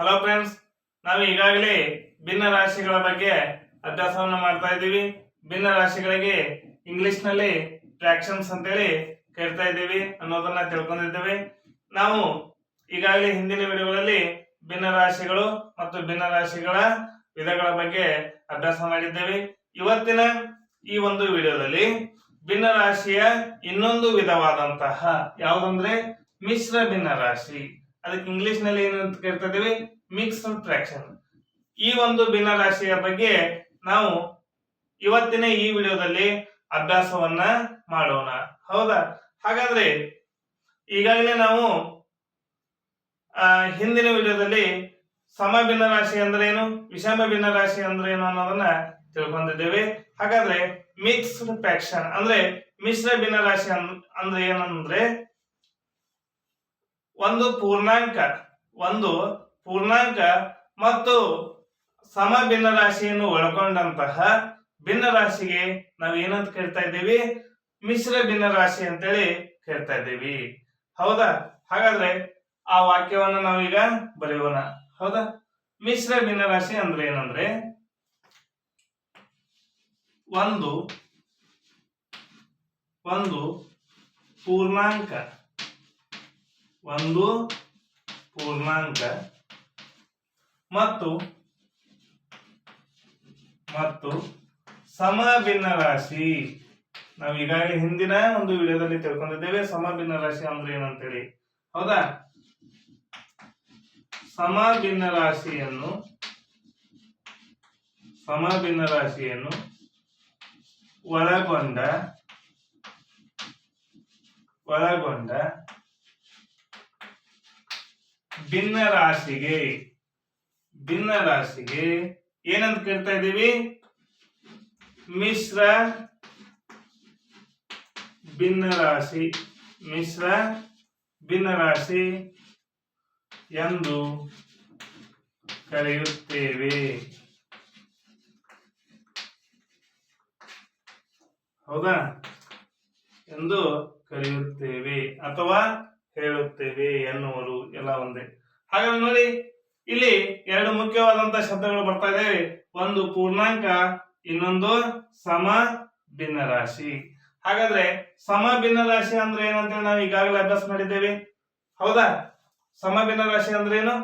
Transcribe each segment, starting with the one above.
Hello friends ನಾವು ಈಗಾಗಲೇ ಭಿನ್ನ ರಾಶಿಗಳ ಬಗ್ಗೆ ಅಭ್ಯಾಸವನ್ನು ಮಾಡ್ತಾ ಇದ್ದೀವಿ. ಭಿನ್ನ ರಾಶಿಗಳಿಗೆ ಇಂಗ್ಲಿಷ್ನಲ್ಲಿ ನಲ್ಲಿ ಫ್ರಾಕ್ಷನ್ಸ್ ಅಂತೇಳಿ ಕೇಳ್ತಾ ಇದ್ದೀವಿ ಅನ್ನೋದನ್ನ ತಿಳ್ಕೊಂಡಿದ್ದೇವೆ. ನಾವು ಈಗಾಗಲೇ ಹಿಂದಿನ ವಿಡಿಯೋಗಳಲ್ಲಿ ಭಿನ್ನ ರಾಶಿಗಳು ಮತ್ತು ಭಿನ್ನ ರಾಶಿಗಳ ವಿಧಗಳ ಬಗ್ಗೆ ಅಭ್ಯಾಸ ಮಾಡಿದ್ದೇವೆ. ಇವತ್ತಿನ ಈ ಒಂದು ವಿಡಿಯೋದಲ್ಲಿ ಭಿನ್ನ ರಾಶಿಯ ಇನ್ನೊಂದು ವಿಧವಾದಂತಹ ಯಾವುದಂದ್ರೆ ಮಿಶ್ರ ಭಿನ್ನ ರಾಶಿ. ಅದಕ್ಕೆ ಇಂಗ್ಲಿಷ್ನಲ್ಲಿ ಏನಂತ ಕರಿತಾ ಇದೀವಿ ಮಿಕ್ಸ್ ಫ್ರಾಕ್ಷನ್ ಈ ಒಂದು ಭಿನ್ನರಾಶಿಯ ಬಗ್ಗೆ ನಾವು ಇವತ್ತಿನ ಈ ವಿಡಿಯೋದಲ್ಲಿ ಅಭ್ಯಾಸವನ್ನ ಮಾಡೋಣ. ಹೌದಾ? ಹಾಗಾದ್ರೆ ಈಗಾಗಲೇ ನಾವು ಆ, ಹಿಂದಿನ ವಿಡಿಯೋದಲ್ಲಿ ಸಮ ಭಿನ್ನ ರಾಶಿ ಅಂದ್ರೆ ಏನು ವಿಷಮ ಭಿನ್ನ ರಾಶಿ ಅಂದ್ರೆ ಏನು ಅನ್ನೋದನ್ನ ತಿಳ್ಕೊಂಡಿದ್ದೇವೆ. ಹಾಗಾದ್ರೆ ಮಿಕ್ಸ್ಡ್ ಫ್ಯಾಕ್ಷನ್ ಅಂದ್ರೆ ಮಿಶ್ರ ಭಿನ್ನ ರಾಶಿ ಅಂದ್ರೆ ಏನಂದ್ರೆ ಒಂದು ಪೂರ್ಣಾಂಕ ಒಂದು ಪೂರ್ಣಾಂಕ ಮತ್ತು ಸಮ ಭಿನ್ನ ರಾಶಿಯನ್ನು ಒಳಗೊಂಡಂತಹ ಭಿನ್ನ ರಾಶಿಗೆ ನಾವು ಏನಂತ ಕರಿತಾ ಇದ್ದೀವಿ? ಮಿಶ್ರ ಭಿನ್ನ ರಾಶಿ ಅಂತೇಳಿ ಕೇಳ್ತಾ ಇದ್ದೀವಿ. ಹೌದಾ? ಹಾಗಾದ್ರೆ ಆ ವಾಕ್ಯವನ್ನು ನಾವೀಗ ಬರೆಯೋಣ. ಹೌದಾ? ಮಿಶ್ರ ಭಿನ್ನ ರಾಶಿ ಅಂದ್ರೆ ಏನಂದ್ರೆ, ಒಂದು ಒಂದು ಪೂರ್ಣಾಂಕ. ಒಂದು ಪೂರ್ಣಾಂಕ ಮತ್ತು ಮತ್ತು ಸಮ ಭಿನ್ನ ರಾಶಿ. ನಾವು ಈಗಾಗಲೇ ಹಿಂದಿನ ಒಂದು ವಿಡಿಯೋದಲ್ಲಿ ತಿಳ್ಕೊಂಡಿದ್ದೇವೆ. ಸಮ ಭಿನ್ನ ರಾಶಿ ಅಂದ್ರೆ ಏನಂತೇಳಿ? ಹೌದಾ? ಸಮ ಭಿನ್ನ ರಾಶಿಯನ್ನು ಸಮ ಭಿನ್ನ ರಾಶಿಯನ್ನು ಒಳಗೊಂಡ ಒಳಗೊಂಡ ಭಿನ್ನ ರಾಶಿಗೆ ಭಿನ್ನ ರಾಶಿಗೆ ಏನಂತ ಕೇಳ್ತಾ ಇದ್ದೀವಿ? ಮಿಶ್ರ, ಭಿನ್ನ ರಾಶಿ, ಮಿಶ್ರ, ಭಿನ್ನ ರಾಶಿ ಎಂದು ಕರೆಯುತ್ತೇವೆ. ಹೌದಾ? ಎಂದು ಕರೆಯುತ್ತೇವೆ ಅಥವಾ ಹೇಳುತ್ತೇವೆ ಎನ್ನುವರು ಎಲ್ಲ ಒಂದೇ. ಹಾಗಾದ್ರೆ ನೋಡಿ, ಇಲ್ಲಿ ಎರಡು ಮುಖ್ಯವಾದಂತ ಶಬ್ದಗಳು ಬರ್ತಾ ಇದಾವೆ ಒಂದು ಪೂರ್ಣಾಂಕ, ಇನ್ನೊಂದು ಸಮ ಭಿನ್ನರಾಶಿ ಹಾಗಾದ್ರೆ ಸಮ ಭಿನ್ನರಾಶಿ ಅಂದ್ರೆ ಏನಂತೇಳಿ ನಾವು ಈಗಾಗಲೇ ಅಭ್ಯಾಸ ಮಾಡಿದ್ದೇವೆ. ಹೌದಾ? ಸಮ ಭಿನ್ನರಾಶಿ ಅಂದ್ರೆ ಏನು?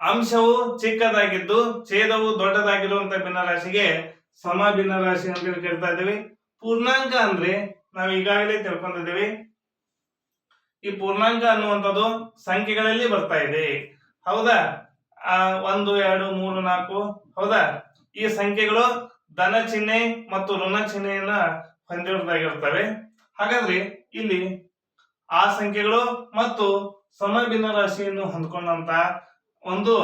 ಅಂಶವು ಚಿಕ್ಕದಾಗಿದ್ದು, ಛೇದವು ದೊಡ್ಡದಾಗಿರುವಂತ ಭಿನ್ನರಾಶಿಗೆ ಸಮ ಭಿನ್ನರಾಶಿ ಅಂತೇಳಿ ಕೇಳ್ತಾ ಇದ್ದೇವೆ. ಪೂರ್ಣಾಂಕ ಅಂದ್ರೆ ನಾವು ಈಗಾಗಲೇ ತಿಳ್ಕೊಂಡಿದ್ದೇವೆ. ಈ ಪೂರ್ಣಾಂಕ ಅನ್ನುವಂಥದ್ದು ಸಂಖ್ಯೆಗಳಲ್ಲಿ ಬರ್ತಾ ಇದೆ. ಹೌದಾ? ಒಂದು, ಎರಡು, ಮೂರು, ನಾಲ್ಕು. ಹೌದಾ? ಈ ಸಂಖ್ಯೆಗಳು ಧನ ಚಿಹ್ನೆ ಮತ್ತು ಋಣ ಚಿಹ್ನೆಯನ್ನ ಹೊಂದಿರೋದಾಗಿರ್ತವೆ ಹಾಗಾದ್ರೆ ಇಲ್ಲಿ ಆ ಸಂಖ್ಯೆಗಳು ಮತ್ತು ಸಮಭಿನ್ನ ರಾಶಿಯನ್ನು ಹೊಂದ್ಕೊಂಡಂತ ಒಂದು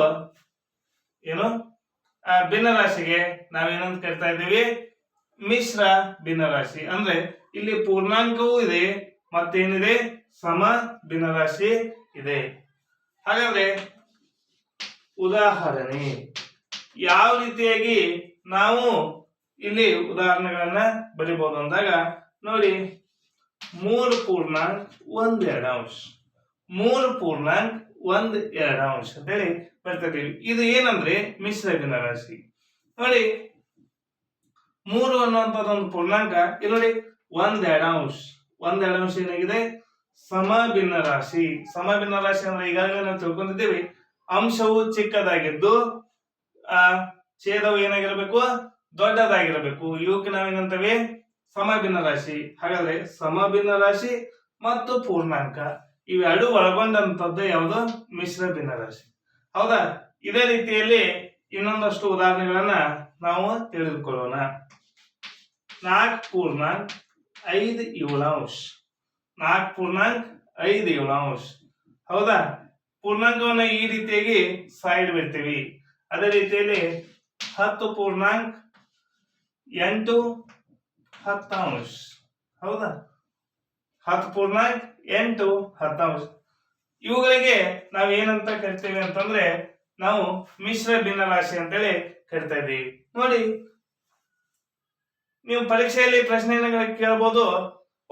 ಏನು? ಭಿನ್ನ ರಾಶಿಗೆ ನಾವೇನಂತ ಕರಿತಾ ಇದ್ದೀವಿ? ಮಿಶ್ರ ಭಿನ್ನ ರಾಶಿ. ಅಂದ್ರೆ ಇಲ್ಲಿ ಪೂರ್ಣಾಂಕವೂ ಇದೆ, ಮತ್ತೇನಿದೆ? ಸಮ ಭಿನ್ನರಾಶಿ ಇದೆ. ಹಾಗಾದ್ರೆ ಉದಾಹರಣೆ, ಯಾವ ರೀತಿಯಾಗಿ ನಾವು ಇಲ್ಲಿ ಉದಾಹರಣೆಗಳನ್ನ ಬರಿಬಹುದು ಅಂದಾಗ ನೋಡಿ, ಮೂರು ಪೂರ್ಣಾಂಕ ಒಂದ್ ಎರಡು ಅಂಶ. ಮೂರು ಪೂರ್ಣಾಂಕ ಒಂದ್ ಎರಡು ಅಂಶ ಅಂತೇಳಿ ಬರ್ತಾ ಇದೀವಿ ಇದು ಏನಂದ್ರೆ ಮಿಶ್ರ ಭಿನ್ನರಾಶಿ. ನೋಡಿ, ಮೂರು ಅನ್ನುವಂಥದ್ದು ಒಂದು ಪೂರ್ಣಾಂಕ, ಇಲ್ಲಿ ನೋಡಿ ಒಂದ್ ಎರಡು ಅಂಶ. ಒಂದ್ ಎರಡು ಅಂಶ ಏನಾಗಿದೆ? ಸಮ ಭಿನ್ನ ರಾಶಿ. ಸಮ ಭಿನ್ನ ರಾಶಿ ಅಂದ್ರೆ ಈಗಾಗಲೇ ನಾವು ತಿಳ್ಕೊಂಡಿದ್ದೀವಿ. ಅಂಶವು ಚಿಕ್ಕದಾಗಿದ್ದು, ಆ, ಛೇದವು ಏನಾಗಿರಬೇಕು? ದೊಡ್ಡದಾಗಿರಬೇಕು. ಇವಕ್ಕೆ ನಾವೇನಂತೇವೆ ಸಮಭಿನ್ನ ರಾಶಿ. ಹಾಗಾದ್ರೆ ಸಮಭಿನ್ನ ರಾಶಿ ಮತ್ತು ಪೂರ್ಣಾಂಕ. ಇವೆರಡು ಒಳಗೊಂಡಂತದ್ದು ಯಾವುದು? ಮಿಶ್ರ ಭಿನ್ನ ರಾಶಿ. ಹೌದಾ? ಇದೇ ರೀತಿಯಲ್ಲಿ ಇನ್ನೊಂದಷ್ಟು ಉದಾಹರಣೆಗಳನ್ನ ನಾವು ತಿಳಿದುಕೊಳ್ಳೋಣ. ನಾಲ್ಕು ಪೂರ್ಣಾಂಕ, ಐದು ಏಳಾಂಶ ನಾಲ್ಕು ಪೂರ್ಣಾಂಕ ಐದು ಏಳಾಂಶ ಹೌದಾ? ಪೂರ್ಣಾಂಕವನ್ನು ಈ ರೀತಿಯಾಗಿ ಸೈಡ್ ಬಿಡ್ತೀವಿ. ಅದೇ ರೀತಿಯಲ್ಲಿ ಹತ್ತು ಪೂರ್ಣಾಂಕ ಎಂಟು ಹತ್ತಾಂಶ ಹೌದಾ? ಹತ್ತು ಪೂರ್ಣಾಂಕ ಎಂಟು ಹತ್ತಾಂಶ ಇವುಗಳಿಗೆ ನಾವು ಏನಂತ ಕರಿತೀವಿ ಅಂತಂದ್ರೆ ನಾವು ಮಿಶ್ರ ಭಿನ್ನರಾಶಿ ಅಂತೇಳಿ ಕರಿತಾ ಇದ್ದೀವಿ. ನೋಡಿ, ನೀವು ಪರೀಕ್ಷೆಯಲ್ಲಿ ಪ್ರಶ್ನೆಯನ್ನು ಕೇಳಬಹುದು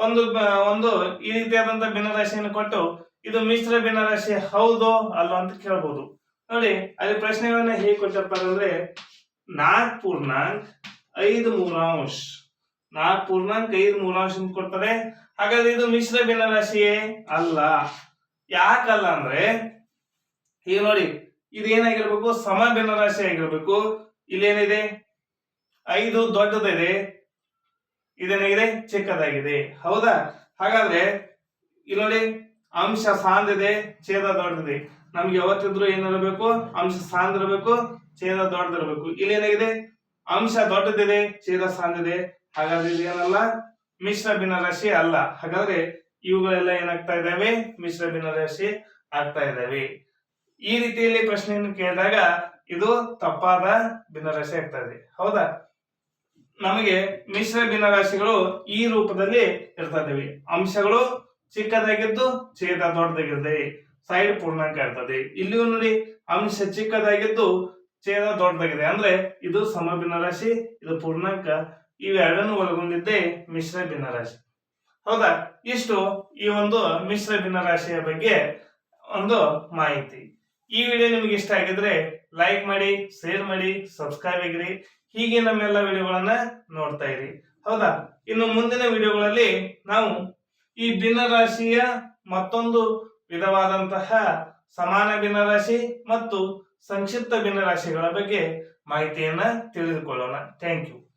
ಒಂದು ಒಂದು ಈ ರೀತಿಯಾದಂತಹ ಭಿನ್ನರಾಶಿಯನ್ನು ಕೊಟ್ಟು ಇದು ಮಿಶ್ರ ಭಿನ್ನರಾಶಿ ಹೌದೋ ಅಲ್ಲೋ ಅಂತ ಕೇಳ್ಬೋದು. ನೋಡಿ, ಅಲ್ಲಿ ಪ್ರಶ್ನೆಗಳನ್ನ ಹೇಗೆ ಕೊಟ್ಟಿರ್ತಾರೆ ಅಂದ್ರೆ ನಾಲ್ಕು ಪೂರ್ಣಾಂಕ್ ಐದು ಮೂರಾಂಶ. ನಾಲ್ಕು ಪೂರ್ಣಾಂಕ್ ಐದು ಮೂರಾಂಶ ಅಂತ ಕೊಡ್ತಾರೆ. ಹಾಗಾದ್ರೆ ಇದು ಮಿಶ್ರ ಭಿನ್ನರಾಶಿಯೇ ಅಲ್ಲ. ಯಾಕಲ್ಲ ಅಂದ್ರೆ, ಈಗ ನೋಡಿ ಇದು ಏನಾಗಿರ್ಬೇಕು ಸಮ ಭಿನ್ನರಾಶಿ ಆಗಿರ್ಬೇಕು. ಇಲ್ಲೇನಿದೆ? ಐದು ದೊಡ್ಡದಿದೆ. ಇದೇನಾಗಿದೆ ಚಿಕ್ಕದಾಗಿದೆ. ಹೌದಾ? ಹಾಗಾದ್ರೆ ಇಲ್ಲಿ ಅಂಶ ಸಾಂದಿದೆ ಛೇದ ದೊಡ್ಡದಿದೆ. ನಮ್ಗೆ ಯಾವತ್ತಿದ್ರು ಏನಿರಬೇಕು? ಅಂಶ ಸಾಂದಿರಬೇಕು, ಛೇದ ದೊಡ್ಡದಿರಬೇಕು. ಇಲ್ಲಿ ಏನಾಗಿದೆ? ಅಂಶ ದೊಡ್ಡದಿದೆ, ಛೇದ ಸಾಂದಿದೆ ಹಾಗಾದ್ರೆ ಇದೇನಲ್ಲ ಮಿಶ್ರ ಭಿನ್ನರಾಶಿ ಅಲ್ಲ. ಹಾಗಾದ್ರೆ, ಇವುಗಳೆಲ್ಲ ಏನಾಗ್ತಾ ಇದಾವೆ ಮಿಶ್ರ ಭಿನ್ನರಾಶಿ ಆಗ್ತಾ ಇದಾವೆ ಈ ರೀತಿಯಲ್ಲಿ ಪ್ರಶ್ನೆಯನ್ನು ಕೇಳಿದಾಗ ಇದು ತಪ್ಪಾದ ಭಿನ್ನರಾಶಿ ಆಗ್ತಾ ಇದೆ. ಹೌದಾ? ನಮಗೆ ಮಿಶ್ರ ಭಿನ್ನರಾಶಿಗಳು ಈ ರೂಪದಲ್ಲಿ ಇರ್ತದೆ. ಅಂಶಗಳು ಚಿಕ್ಕದಾಗಿದ್ದು ಛೇದ ದೊಡ್ಡದಾಗಿರ್ತದೆ. ಸೈಡ್ ಪೂರ್ಣಾಂಕ ಇರ್ತದೆ. ಇಲ್ಲಿಯೂ ನೋಡಿ, ಅಂಶ ಚಿಕ್ಕದಾಗಿದ್ದು ಛೇದ ದೊಡ್ಡದಾಗಿದೆ. ಅಂದ್ರೆ ಇದು ಸಮ ಭಿನ್ನರಾಶಿ ಇದು ಪೂರ್ಣಾಂಕ. ಇವೆರಡನ್ನು ಒಳಗೊಂಡಿದ್ದೆ ಮಿಶ್ರ ಭಿನ್ನರಾಶಿ. ಹೌದಾ? ಇಷ್ಟು ಈ ಒಂದು ಮಿಶ್ರ ಭಿನ್ನರಾಶಿಯ ಬಗ್ಗೆ ಒಂದು ಮಾಹಿತಿ. ಈ ವಿಡಿಯೋ ನಿಮಗೆ ಇಷ್ಟ ಆಗಿದ್ರೆ ಲೈಕ್ ಮಾಡಿ ಶೇರ್ ಮಾಡಿ ಸಬ್ಸ್ಕ್ರೈಬ್ ಆಗಿರಿ. ಹೀಗೆ ನಮ್ಮೆಲ್ಲ ವಿಡಿಯೋಗಳನ್ನ ನೋಡ್ತಾ ಇರಿ. ಹೌದಾ? ಇನ್ನು ಮುಂದಿನ ವಿಡಿಯೋಗಳಲ್ಲಿ ನಾವು ಈ ಭಿನ್ನರಾಶಿಯ ಮತ್ತೊಂದು ವಿಧವಾದಂತಹ ಸಮಾನ ಭಿನ್ನರಾಶಿ ಮತ್ತು ಸಂಕ್ಷಿಪ್ತ ಭಿನ್ನರಾಶಿಗಳ ಬಗ್ಗೆ ಮಾಹಿತಿಯನ್ನ ತಿಳಿದುಕೊಳ್ಳೋಣ. Thank you